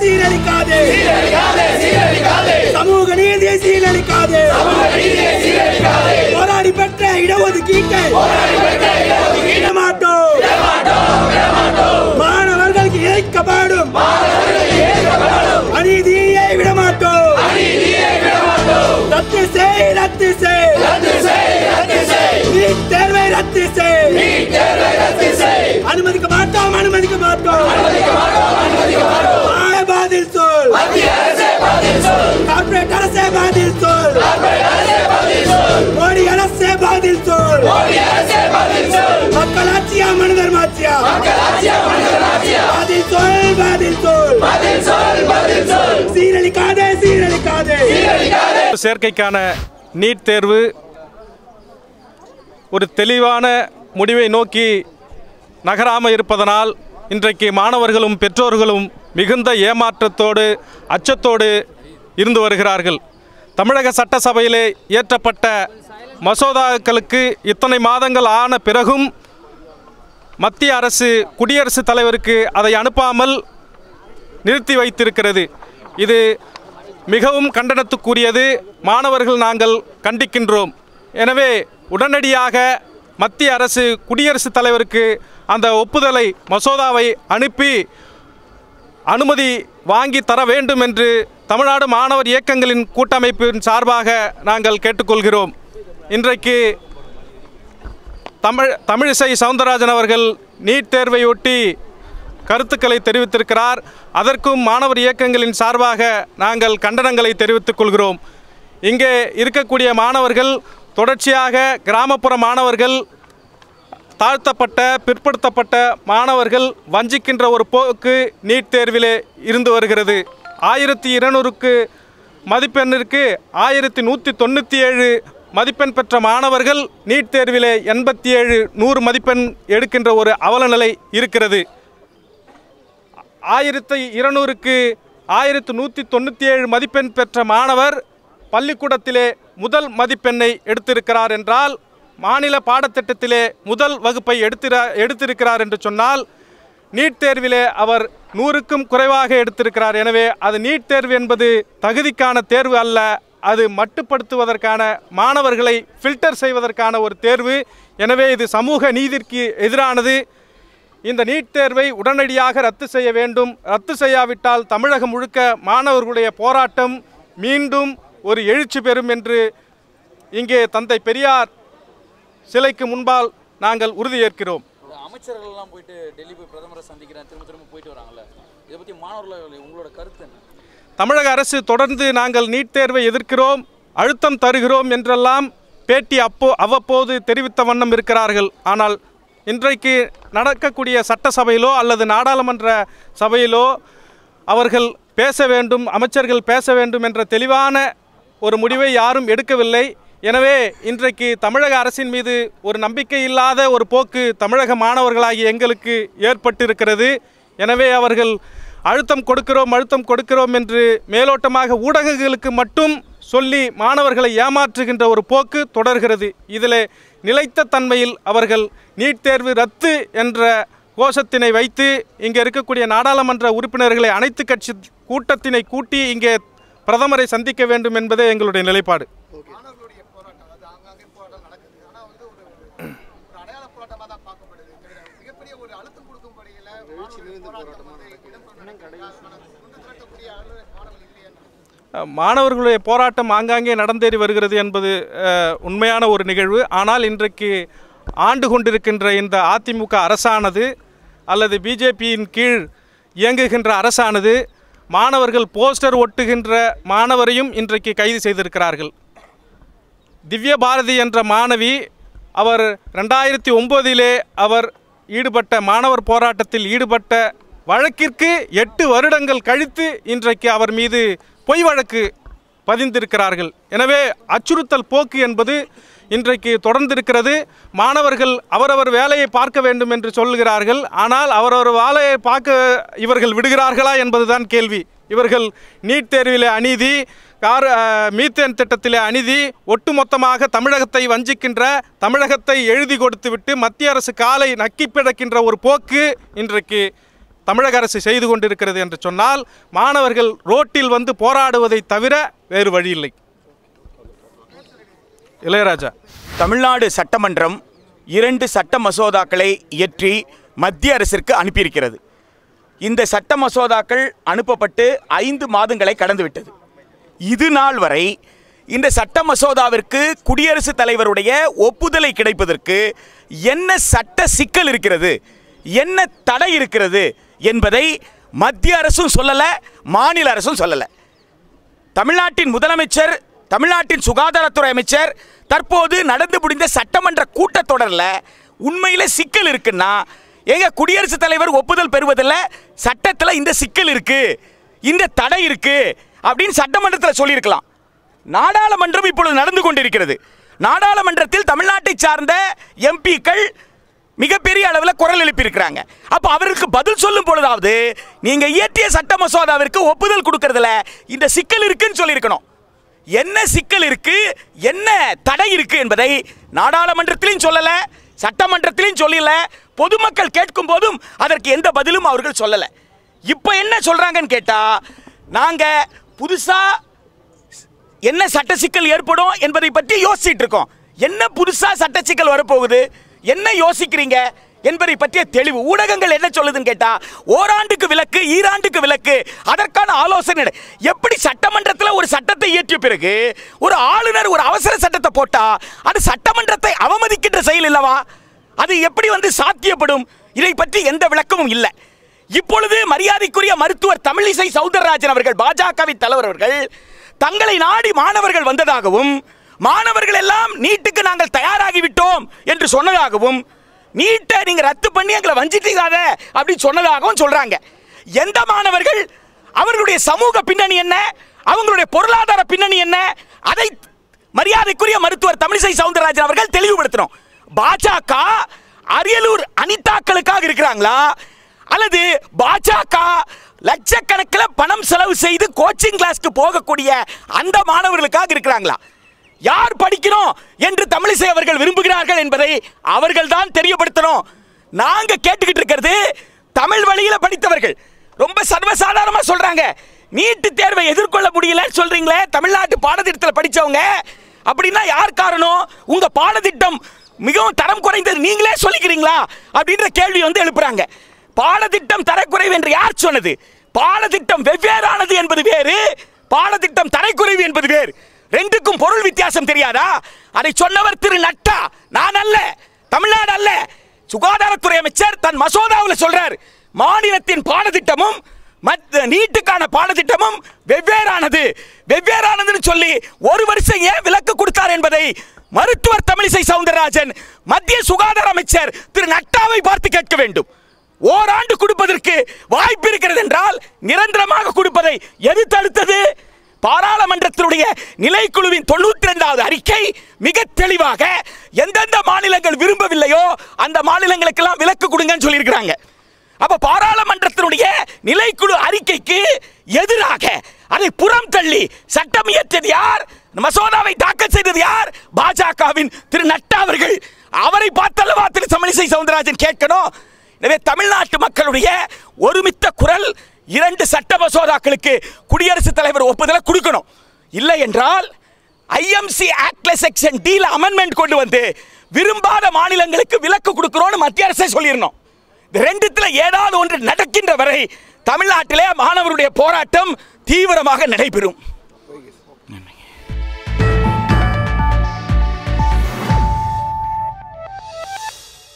சீரழிக்காதே. சமூக நீதியை சீரழிக்காதே. போராடி பெற்ற இடஒதுக்கீட்டை. சேர்க்கைக்கான நீட் தேர்வு ஒரு தெளிவான முடிவை நோக்கி நகராமல் இருப்பதனால் இன்றைக்கு மாணவர்களும் பெற்றோர்களும் மிகுந்த ஏமாற்றத்தோடு அச்சத்தோடு இருந்து வருகிறார்கள். தமிழக சட்டசபையிலே இயற்றப்பட்ட மசோதாக்களுக்கு இத்தனை மாதங்கள் ஆன பிறகும் மத்திய அரசு குடியரசுத் தலைவருக்கு அதை அனுப்பாமல் நிறுத்தி வைத்திருக்கிறது. இது மிகவும் கண்டனத்துக்குரியது. மாணவர்கள் நாங்கள் கண்டிக்கின்றோம். எனவே உடனடியாக மத்திய அரசு குடியரசுத் தலைவருக்கு அந்த ஒப்புதலை மசோதாவை அனுப்பி அனுமதி வாங்கி தர வேண்டும் என்று தமிழ்நாடு மாணவர் இயக்கங்களின் கூட்டமைப்பின் சார்பாக நாங்கள் கேட்டுக்கொள்கிறோம். இன்றைக்கு தமிழ் தமிழிசை சவுந்தரராஜன் அவர்கள் நீட் தேர்வையொட்டி கருத்துக்களை தெரிவித்திருக்கிறார். அதற்கும் மாணவர் இயக்கங்களின் சார்பாக நாங்கள் கண்டனங்களை தெரிவித்துக் கொள்கிறோம். இங்கே இருக்கக்கூடிய மாணவர்கள் தொடர்ச்சியாக கிராமப்புற மாணவர்கள் தாழ்த்தப்பட்ட பிற்படுத்தப்பட்ட மாணவர்கள் வஞ்சிக்கின்ற ஒரு போக்கு நீட் தேர்விலே இருந்து வருகிறது. ஆயிரத்தி இருநூறுக்கு மதிப்பெண்ணிற்கு ஆயிரத்தி நூற்றி தொண்ணூற்றி ஏழு மதிப்பெண் பெற்ற மாணவர்கள் நீட் தேர்விலே எண்பத்தி ஏழு நூறு மதிப்பெண் எடுக்கின்ற ஒரு அவலநிலை இருக்கிறது. ஆயிரத்தி இருநூறுக்கு ஆயிரத்து நூற்றி தொண்ணூற்றி ஏழு மதிப்பெண் பெற்ற மாணவர் பள்ளிக்கூடத்திலே முதல் மதிப்பெண்ணை எடுத்திருக்கிறார் என்றால் மாநில பாடத்திட்டத்திலே முதல் வகுப்பை எடுத்திர எடுத்திருக்கிறார் என்று சொன்னால் நீட் தேர்விலே அவர் நூறுக்கும் குறைவாக எடுத்திருக்கிறார். எனவே அது நீட் தேர்வு என்பது தகுதிக்கான தேர்வு அல்ல அது மட்டுப்படுத்துவதற்கான மாணவர்களை ஃபில்டர் செய்வதற்கான ஒரு தேர்வு. எனவே இது சமூக நீதிக்கு எதிரானது. இந்த நீட் தேர்வை உடனடியாக ரத்து செய்ய வேண்டும். ரத்து செய்யாவிட்டால் தமிழகம் முழுக்க மாணவர்களுடைய போராட்டம் மீண்டும் ஒரு எழுச்சி பெறும் என்று இங்கே தந்தை பெரியார் சிலைக்கு முன்பால் நாங்கள் உறுதியேற்கிறோம். இந்த அமைச்சர்கள் எல்லாம் போயிட்டு டெல்லி போய் பிரதமரை சந்திக்கிறேன் திரும்ப திரும்ப போயிட்டு வராங்கல்ல. இதை பத்தி மாணவர்கள் உங்களோட கருத்து என்ன? தமிழக அரசு தொடர்ந்து நாங்கள் நீட் தேர்வை எதிர்க்கிறோம் அழுத்தம் தருகிறோம் என்றெல்லாம் பேட்டி அப்போ அவ்வப்போது தெரிவித்த வண்ணம் இருக்கிறார்கள். ஆனால் இன்றைக்கு நடக்கக்கூடிய சட்டசபையிலோ அல்லது நாடாளுமன்ற சபையிலோ அவர்கள் பேச வேண்டும் அமைச்சர்கள் பேச வேண்டும் என்ற தெளிவான ஒரு முடிவை யாரும் எடுக்கவில்லை. எனவே இன்றைக்கு தமிழக அரசின் மீது ஒரு நம்பிக்கை இல்லாத ஒரு போக்கு தமிழக மாணவர்களாகிய எங்களுக்கு ஏற்பட்டிருக்கிறது. எனவே அவர்கள் அழுத்தம் கொடுக்கிறோம் அழுத்தம் கொடுக்கிறோம் என்று மேலோட்டமாக ஊடகங்களுக்கு மட்டும் சொல்லி மாணவர்களை ஏமாற்றுகின்ற ஒரு போக்கு தொடர்கிறது. இதில் நிலைத்த தன்மையில் அவர்கள் நீட் தேர்வு ரத்து என்ற கோஷத்தினை வைத்து இங்கே இருக்கக்கூடிய நாடாளுமன்ற உறுப்பினர்களை அனைத்து கட்சி கூட்டத்தினை கூட்டி இங்கே பிரதமரை சந்திக்க வேண்டும் என்பதே எங்களுடைய நிலைப்பாடு மாணவர்களுடைய போராட்டம் அது ஆங்காங்கே போராட்டம் நடக்குது ஆனா வந்து ஒரு ஒரு அடையாள போராட்டமா தான் பார்க்கப்படுது தவிர மிகப்பெரிய ஒரு அழுத்தம் கொடுக்கும் வழியில மாணவர்கள் போராட்டம் வந்து இடம்பெற நடக்குது அதுக்கான கொண்டு திரட்டக்கூடிய அளவு மாணவர்கள் இல்லையா மாணவர்களுடைய போராட்டம் ஆங்காங்கே நடந்தேறி வருகிறது என்பது உண்மையான ஒரு நிகழ்வு. ஆனால் இன்றைக்கு ஆண்டு கொண்டிருக்கின்ற இந்த அதிமுக அரசானது அல்லது பிஜேபியின் கீழ் இயங்குகின்ற அரசானது மாணவர்கள் போஸ்டர் ஒட்டுகின்ற மாணவரையும் இன்றைக்கு கைது செய்திருக்கிறார்கள். திவ்ய பாரதி என்ற மாணவி அவர் ரெண்டாயிரத்தி ஒம்போதிலே அவர் ஈடுபட்ட மாணவர் போராட்டத்தில் ஈடுபட்ட வழக்கிற்கு எட்டு வருடங்கள் கழித்து இன்றைக்கு அவர் மீது பொய் வழக்கு பதிந்திருக்கிறார்கள். எனவே அச்சுறுத்தல் போக்கு என்பது இன்றைக்கு தொடர்ந்திருக்கிறது. மாணவர்கள் அவரவர் வேலையை பார்க்க வேண்டும் என்று சொல்கிறார்கள் ஆனால் அவரவர் வேலையை பார்க்க இவர்கள் விடுகிறார்களா என்பதுதான் கேள்வி. இவர்கள் நீட் தேர்விலே அநீதி கார் மீத்தேன் திட்டத்திலே அநீதி ஒட்டுமொத்தமாக தமிழகத்தை வஞ்சிக்கின்ற தமிழகத்தை எழுதி கொடுத்துவிட்டு மத்திய அரசு காலை நக்கி பிடக்கின்ற ஒரு போக்கு இன்றைக்கு தமிழக அரசு செய்து கொண்டிருக்கிறது என்று சொன்னால் மாணவர்கள் ரோட்டில் வந்து போராடுவதை தவிர வேறு வழி இல்லை. இளையராஜா. தமிழ்நாடு சட்டமன்றம் இரண்டு சட்ட மசோதாக்களை இயற்றி மத்திய அரசிற்கு அனுப்பியிருக்கிறது. இந்த சட்ட மசோதாக்கள் அனுப்பப்பட்டு ஐந்து மாதங்களை கடந்துவிட்டது. இது நாள் வரை இந்த சட்ட மசோதாவிற்கு குடியரசுத் தலைவருடைய ஒப்புதலை கிடைப்பதற்கு என்ன சட்ட சிக்கல் இருக்கிறது என்ன தடை இருக்கிறது என்பதை மத்திய அரசும் சொல்லலை மாநில அரசும் சொல்லலை. தமிழ்நாட்டின் முதலமைச்சர் தமிழ்நாட்டின் சுகாதாரத்துறை அமைச்சர் தற்போது நடந்து முடிந்த சட்டமன்ற கூட்டத்தொடரில் உண்மையில் சிக்கல் இருக்குன்னா எங்க குடியரசுத் தலைவர் ஒப்புதல் பெறுவதில் சட்டத்தில் இந்த சிக்கல் இருக்குது இந்த தடை இருக்குது அப்படின்னு சட்டமன்றத்தில் சொல்லியிருக்கலாம். நாடாளுமன்றம் இப்பொழுது நடந்து கொண்டிருக்கிறது. நாடாளுமன்றத்தில் தமிழ்நாட்டை சார்ந்த எம்பிக்கள் மிகப்பெரிய அளவில் குரல் எழுப்பியிருக்கிறாங்க. அப்போ அவருக்கு பதில் சொல்லும் பொழுதாவது நீங்கள் இயற்றிய சட்ட மசோதாவிற்கு ஒப்புதல் கொடுக்கறதுல இந்த சிக்கல் இருக்குன்னு சொல்லியிருக்கணும். என்ன சிக்கல் இருக்கு? என்ன தடை இருக்கு என்பதை நாடாளுமன்றத்திலையும் சொல்லலை சட்டமன்றத்திலையும் சொல்லல பொதுமக்கள் கேட்கும் போதும் அதற்கு எந்த பதிலும் அவர்கள் சொல்லலை. இப்போ என்ன சொல்கிறாங்கன்னு கேட்டால் நாங்கள் புதுசாக என்ன சட்ட சிக்கல் ஏற்படும் என்பதை பற்றி யோசிச்சுட்டு இருக்கோம். என்ன புதுசாக சட்ட சிக்கல் வரப்போகுது? என்ன யோசிக்கிறீங்க? என்பதை பற்றிய தெளிவு. ஊடகங்கள் என்ன சொல்லுதுன்னு கேட்டா ஓராண்டுக்கு விலக்கு ஈராண்டுக்கு விலக்கு அதற்கான ஆலோசனை எப்படி சட்டமன்றத்தில் ஒரு சட்டத்தை இயற்றிய பிறகு ஒரு ஆளுநர் ஒரு அவசர சட்டத்தை போட்டா அது சட்டமன்றத்தை அவமதிக்கின்ற செயல் இல்லவா? அது எப்படி வந்து சாத்தியப்படும்? இதை பற்றி எந்த விளக்கமும் இல்லை. இப்பொழுது மரியாதைக்குரிய மருத்துவர் தமிழிசை சவுந்தரராஜன் அவர்கள் பாஜகவின் தலைவர் அவர்கள் தங்களை நாடி மாணவர்கள் வந்ததாகவும் மாணவர்கள் எல்லாம் நீட்டுக்கு நாங்கள் தயாராகிவிட்டோம் என்று சொன்னதாகவும் நீட்டை நீங்கள் ரத்து பண்ணி எங்களை வஞ்சிட்டீங்க அப்படின்னு சொன்னதாகவும் சொல்கிறாங்க எந்த மாணவர்கள்? அவர்களுடைய சமூக பின்னணி என்ன? அவங்களுடைய பொருளாதார பின்னணி என்ன? அதை மரியாதைக்குரிய மருத்துவர் தமிழிசை சவுந்தரராஜன் அவர்கள் தெளிவுபடுத்தணும். பாஜக அரியலூர் அனிதாக்களுக்காக இருக்கிறாங்களா? அல்லது பாஜக லட்சக்கணக்கில் பணம் செலவு செய்து கோச்சிங் கிளாஸ்க்கு போகக்கூடிய அந்த மாணவர்களுக்காக இருக்கிறாங்களா? யார் படிக்கணும் என்று தமிழிசை அவர்கள் விரும்புகிறார்கள் என்பதை அவர்கள் தான் தெரியப்படுத்தணும். நாங்க கேட்டுக்கிட்டு இருக்கிறது தமிழ் வழியில படித்தவர்கள். ரொம்ப சர்வசாதாரணமா சொல்றாங்க. நீட்டு தேர்வை எதிர்கொள்ள முடியலன்னு சொல்றீங்களே தமிழ்நாட்டு பாடத்திட்டத்தில் படிச்சவங்க. அப்படின்னா யார் காரணம்? உங்க பாடத்திட்டம் மிகவும் தரம் குறைந்தது நீங்களே சொல்லிக்கிறீங்களா? அப்படின்ற கேள்வி வந்து எழுப்புறாங்க. பாடத்திட்டம் தரக்குறைவு என்று யார் சொன்னது? பாடத்திட்டம் வெவ்வேறானது என்பது வேறு பாடத்திட்டம் தரக்குறைவு என்பது வேறு. ரெண்டுக்கும் பொருள் வித்தியாசம் தெரியாதா? அதை சொன்னவர் திரு நட்டா. நான் அல்ல தமிழ்நாடு அல்ல. சுகாதாரத்துறை அமைச்சர் தன் மசோதாவில் சொல்றார் மாநிலத்தின் பாடத்திட்டமும் நீட்டுக்கான பாடத்திட்டமும் வெவ்வேறானது. வெவ்வேறானதுன்னு சொல்லி ஒரு வருஷம் ஏன் விலக்கு கொடுத்தார் என்பதை மருத்துவர் தமிழிசை சவுந்தரராஜன் மத்திய சுகாதார அமைச்சர் திரு நட்டாவை பார்த்து கேட்க வேண்டும். ஓராண்டு கொடுப்பதற்கு வாய்ப்பு இருக்கிறது என்றால் நிரந்தரமாக கொடுப்பதை எது தடுத்தது பாராளுமன்றத்தினுடைய நிலைக்குழுவின் தொண்ணூத்தி ரெண்டாவது அறிக்கை மிக தெளிவாக எந்தெந்த மாநிலங்கள் விரும்பவில்லையோ அந்த மாநிலங்களுக்கெல்லாம் விலக்கு கொடுங்கன்னு சொல்லியிருக்கிறாங்க. அப்ப பாராளுமன்றத்தினுடைய நிலைக்குழு அறிக்கைக்கு எதிராக அதை புறம் தள்ளி சட்டம் இயற்றியது யார்? மசோதாவை தாக்கல் செய்தது யார்? பாஜகவின் திரு நட்டா அவர்கள். அவரை பார்த்தல்லவா திரு தமிழிசை சவுந்தரராஜன் கேட்கணும்? எனவே தமிழ்நாட்டு மக்களுடைய ஒருமித்த குரல் இரண்டு சட்ட மசோதாக்களுக்கு குடியரசுத் தலைவர் ஒப்புதலை கொடுக்கணும். இல்லை என்றால் ஐஎம்சி ஆக்ட்ல செக்ஷன் டீல அமெண்ட்மெண்ட் கொண்டு வந்து விரும்பாத மாநிலங்களுக்கு விலக்கு கொடுக்கிறோம்னு மத்திய அரசே சொல்லிடணும். ரெண்டுத்தில் ரெண்டுத்துல ஏதாவது ஒன்று நடக்கின்ற வரை தமிழ்நாட்டிலே மாணவருடைய போராட்டம் தீவிரமாக நடைபெறும்.